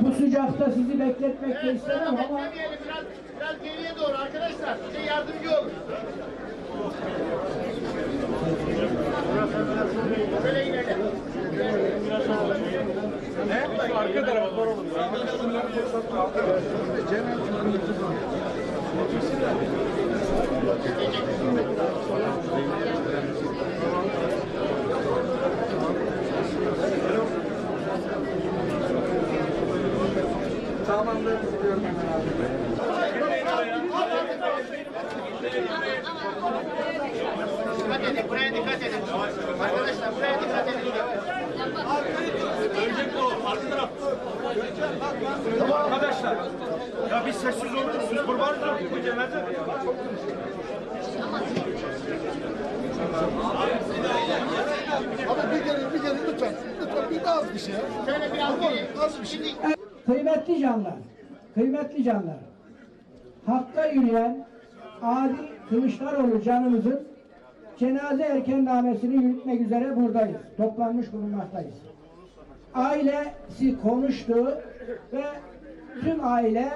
Bu sıcakta sizi bekletmek de istemem ama biraz, biraz geriye doğru arkadaşlar. Size yardımcı olur. Şöyle inelim. Ne? Şu arka tarafa doğru olur. Dikkat edin, buraya dikkat edin. Arkadaşlar buraya dikkat edin. Arkadaşlar. Ya bir sessiz olur musunuz? Kurban olayım bu cenaze. Abi bir gelin bir gelin lütfen. Lütfen bir az bir şey. Şöyle biraz. Az bir şey. Kıymetli canlar, kıymetli canlar, hakka yürüyen Adil Kılıçdaroğlu canımızın cenaze erkennamesini yürütmek üzere buradayız. Toplanmış bulunmaktayız. Ailesi konuştu ve tüm aile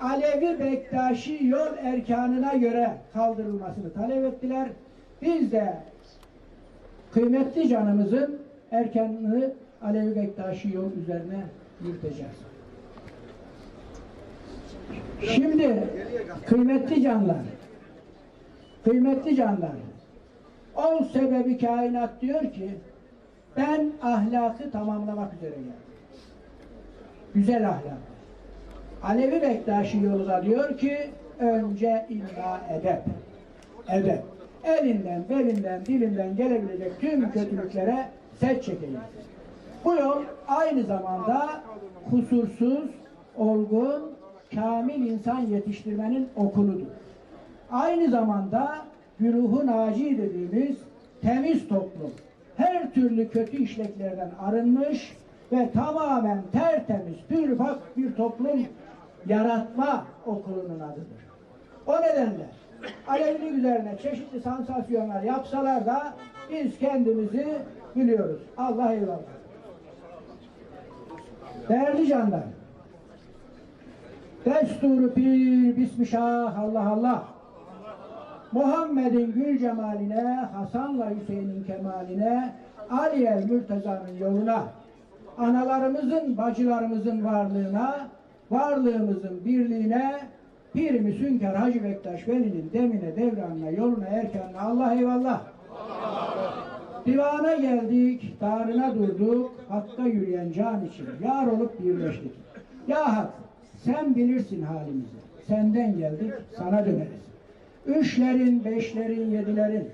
Alevi Bektaşi yol erkanına göre kaldırılmasını talep ettiler. Biz de kıymetli canımızın erkanını Alevi Bektaşi yol üzerine yürüteceğiz. Şimdi kıymetli canlar, kıymetli canlar, ol sebebi kainat diyor ki ben ahlakı tamamlamak üzere geldim. Güzel ahlak. Alevi Bektaşi yolu da diyor ki önce illa edep. Edep. Elinden, belinden, dilinden gelebilecek tüm kötülüklere set çekeceğiz. Bu yol aynı zamanda kusursuz, olgun, kamil insan yetiştirmenin okuludur. Aynı zamanda güruhu naci dediğimiz temiz toplum, her türlü kötü işleklerden arınmış ve tamamen tertemiz, pürpak bir toplum yaratma okulunun adıdır. O nedenle Alevilik üzerine çeşitli sansasyonlar yapsalar da biz kendimizi biliyoruz. Allah eyvallah. Değerli canlar, Desturu pir bismillah Allah Allah. Muhammed'in gül cemaline, Hasan'la Hüseyin'in kemaline, Ali'el Mürteza'nın yoluna, analarımızın, bacılarımızın varlığına, varlığımızın birliğine, Pir-i Sünker Hacı Bektaş Veli'nin demine, devranına, yoluna, erkanına Allah eyvallah. Divana geldik, darına durduk, hakka yürüyen can için yar olup birleştik. Ya Hak, sen bilirsin halimizi. Senden geldik, sana döneriz. Üçlerin, beşlerin, yedilerin,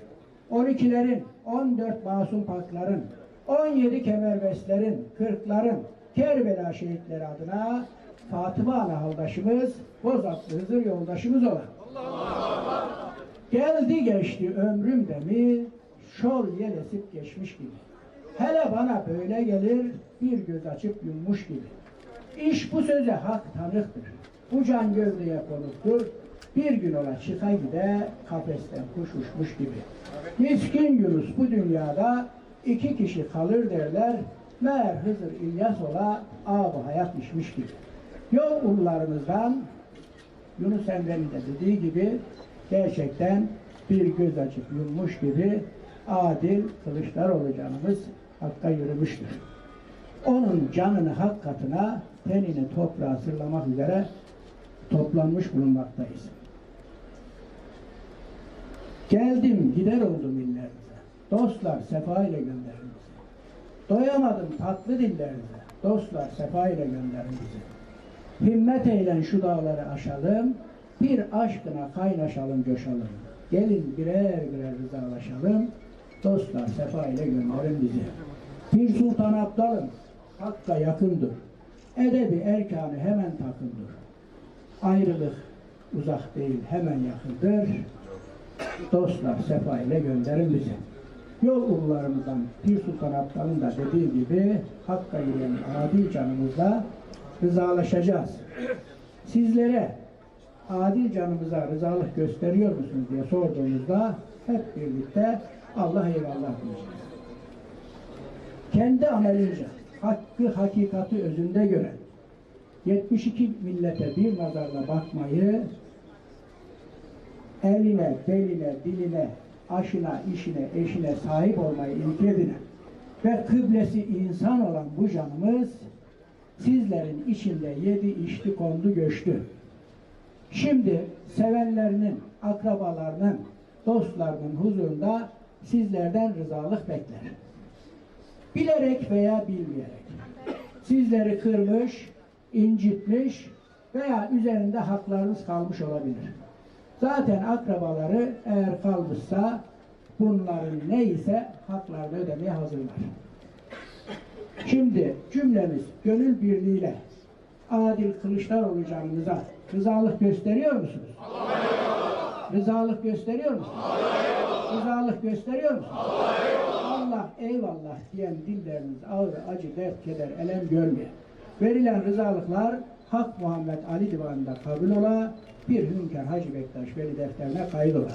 on ikilerin, on dört masum pakların, on yedi kemerbestlerin, kırkların, Kerbela şehitleri adına Fatıma ana haldaşımız, Bozatlı Hızır yoldaşımız olan. Geldi geçti ömrüm de mi, şol yel esip geçmiş gibi. Hele bana böyle gelir, bir göz açıp yummuş gibi. İş bu söze hak tanıktır. Bu can gövdeye konuktur. Bir gün ola çıka gide kafesten kuş uçmuş gibi. Miskin Yunus bu dünyada iki kişi kalır derler. Meğer Hızır İlyas ola ağabey hayat içmiş gibi. Yol ullarımızdan Yunus Emre'nin de dediği gibi gerçekten bir göz açıp yummuş gibi adil Kılıçdaroğlu canımız hakka yürümüştür. Onun canını hak katına, tenini toprağa sırlamak üzere toplanmış bulunmaktayız. Geldim gider oldum illerinize. Dostlar sefa ile gönderin bizi. Doyamadım tatlı dillerinize. Dostlar sefa ile gönderin bizi. Himmet eylen şu dağları aşalım. Bir aşkına kaynaşalım coşalım. Gelin birer birer rızalaşalım. Dostlar sefa ile gönderin bizi. Bir Sultan Abdalım hakka yakındır. Edebi erkanı hemen takındır. Ayrılık uzak değil hemen yakındır. Dostlar sefa ile gönderin bizi. Yol ullarımızdan Pir Sultan Abdal'ın da dediği gibi Hakk'a yürüyen adil canımızla rızalaşacağız. Sizlere adil canımıza rızalık gösteriyor musunuz diye sorduğumuzda hep birlikte Allah eyvallah diyeceğiz. Kendi amelince, hakkı hakikati özünde gören, 72 millete bir nazarla bakmayı, eline, beline, diline, aşına, işine, eşine sahip olmayı ilke edinen ve kıblesi insan olan bu canımız sizlerin içinde yedi, içti, kondu, göçtü. Şimdi sevenlerinin, akrabalarının, dostlarının huzurunda sizlerden rızalık bekler. Bilerek veya bilmeyerek sizleri kırmış, incitmiş veya üzerinde haklarınız kalmış olabilir. Zaten akrabaları eğer kalmışsa bunların neyse haklarını ödemeye hazırlar. Şimdi cümlemiz gönül birliğiyle Adil Kılıçdaroğlu canımıza rızalık gösteriyor musunuz? Rızalık gösteriyor musunuz? Rızalık gösteriyor musunuz? Allah eyvallah diyen dilleriniz ağrı, acı, dert, keder, elem görmeye. Verilen rızalıklar Hak Muhammed Ali Divanı'nda kabul ola, bir hünkâr Hacı Bektaş Veli defterine kaydola.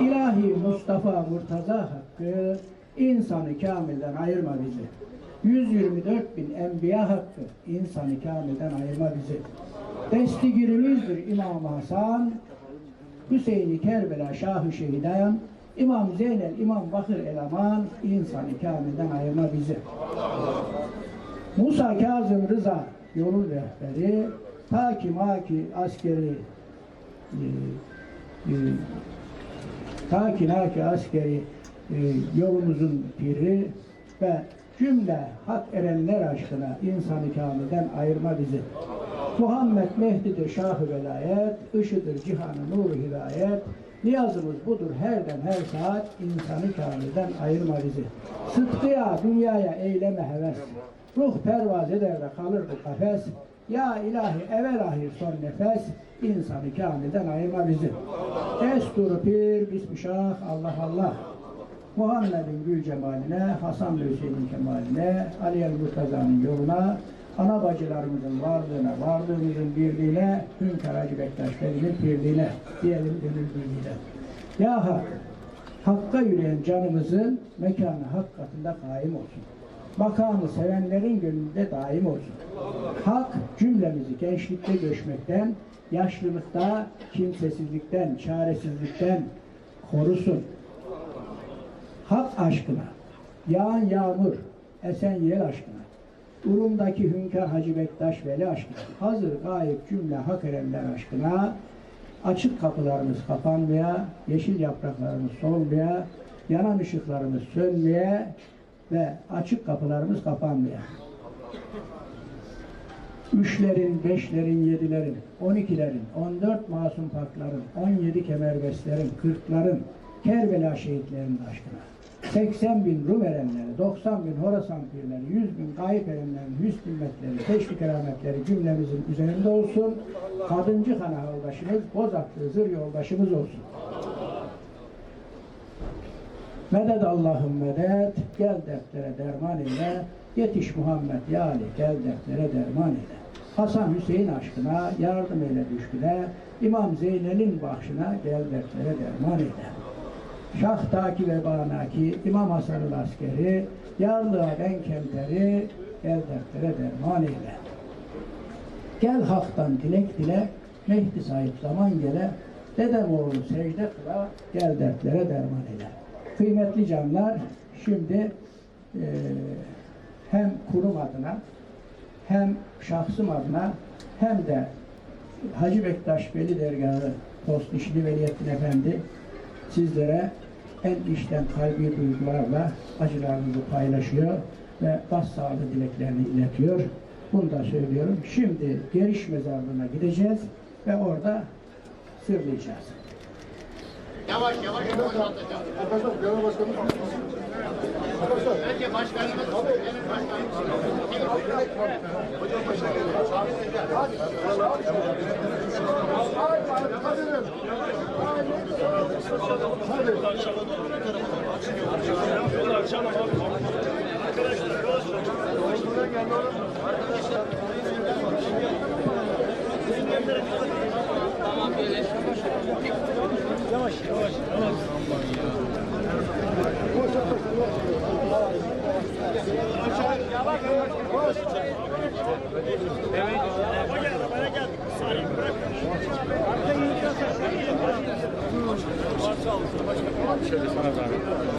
İlahi Mustafa Murtaza hakkı insanı kamilden ayırma bizi. 124 bin enbiya hakkı insanı kamilden ayırma bizi. Destigirimizdir İmam Hasan, Hüseyin-i Kerbela Şahı Şehidayan, İmam Zeynel, İmam Bakır Eleman, insanı kamilden ayırma bizi. Musa Kazım Rıza yolun rehberi, ta ki maki askeri e, e, ta ki naki askeri e, yolumuzun piri ve cümle hak erenler aşkına insanı kamilden ayırma bizi. Muhammed Mehdi'dir şahı velayet, ışıdır cihanı nuru hidayet, niyazımız budur herden her saat, insanı kamilden ayırma bizi. Sıdkıya, dünyaya eyleme heves, ruh pervaz eder de kalır bu kafes, ya ilahi evvel ahir son nefes, insanı kamilden ayırma bizi. Destur pir, bismillah, Allah Allah. Muhammed'in gül cemaline, Hasan Hüseyin'in kemaline, Ali el Murtaza'nın yoluna, ana bacılarımızın varlığına, varlığımızın birliğine, Hünkar Hacı Bektaş Veli'nin birliğine, diyelim gönül birliğine. Ya Hak, Hakka yürüyen canımızın mekanı hak katında kaim olsun. Makamı sevenlerin gönlünde daim olsun. Hak cümlemizi gençlikte göçmekten, yaşlılıkta, kimsesizlikten, çaresizlikten korusun hak aşkına, yağan yağmur, esen yel aşkına, Urum'daki Hünkar Hacı Bektaş Veli aşkına, hazır gayip cümle hak erenler aşkına, açık kapılarımız kapanmaya, yeşil yapraklarımız solmaya, yanan ışıklarımız sönmeye ve açık kapılarımız kapanmaya. Üçlerin, beşlerin, yedilerin, on ikilerin, on dört masum parkların, on yedi kemerbestlerin, kırkların, Kerbela şehitlerinin aşkına. 80 bin Rum erenleri, 90 bin Horasan pirleri, 100 bin kayıp erenlerin hüsn himmetleri, teşvik kerametleri cümlemizin üzerinde olsun. Kadıncı hana yoldaşımız, Bozaklı zır yoldaşımız olsun. Medet Allah'ım medet, gel dertlere derman eyle, yetiş Muhammed ya gel dertlere derman eyle. Hasan Hüseyin aşkına yardım eyle düşküne, İmam Zeynel'in bahşına gel dertlere derman eyle. Şah taki ve banaki, İmam Hasan'ın askeri, yarlığa ben kemperi, gel dertlere derman eyle. Gel haktan dilek dile, Mehdi sahip zaman gele, dedem oğlu secde kıla, gel dertlere derman eyle. Kıymetli canlar, şimdi eee, hem kurum adına, hem şahsım adına, hem de Hacı Bektaş Veli Dergahı Post İşli Veliyettin Efendi sizlere en içten kalbi duygularla acılarınızı paylaşıyor ve başsağlığı dileklerini iletiyor. Bunu da söylüyorum. Şimdi Geriş Mezarlığı'na gideceğiz ve orada sırlayacağız. Yavaş yavaş boşaltacağım. Arkadaşlar genel başkanımız. Arkadaşlar. Önce başkanımız, benim başkanım. Hadi edin. Hadi. Yavaş, yavaş, yavaş. Yavaş, yavaş. Evet. Bana gel. Saniye bırak. Arkaya yürüyeceğiz. Şöyle sana zahmet.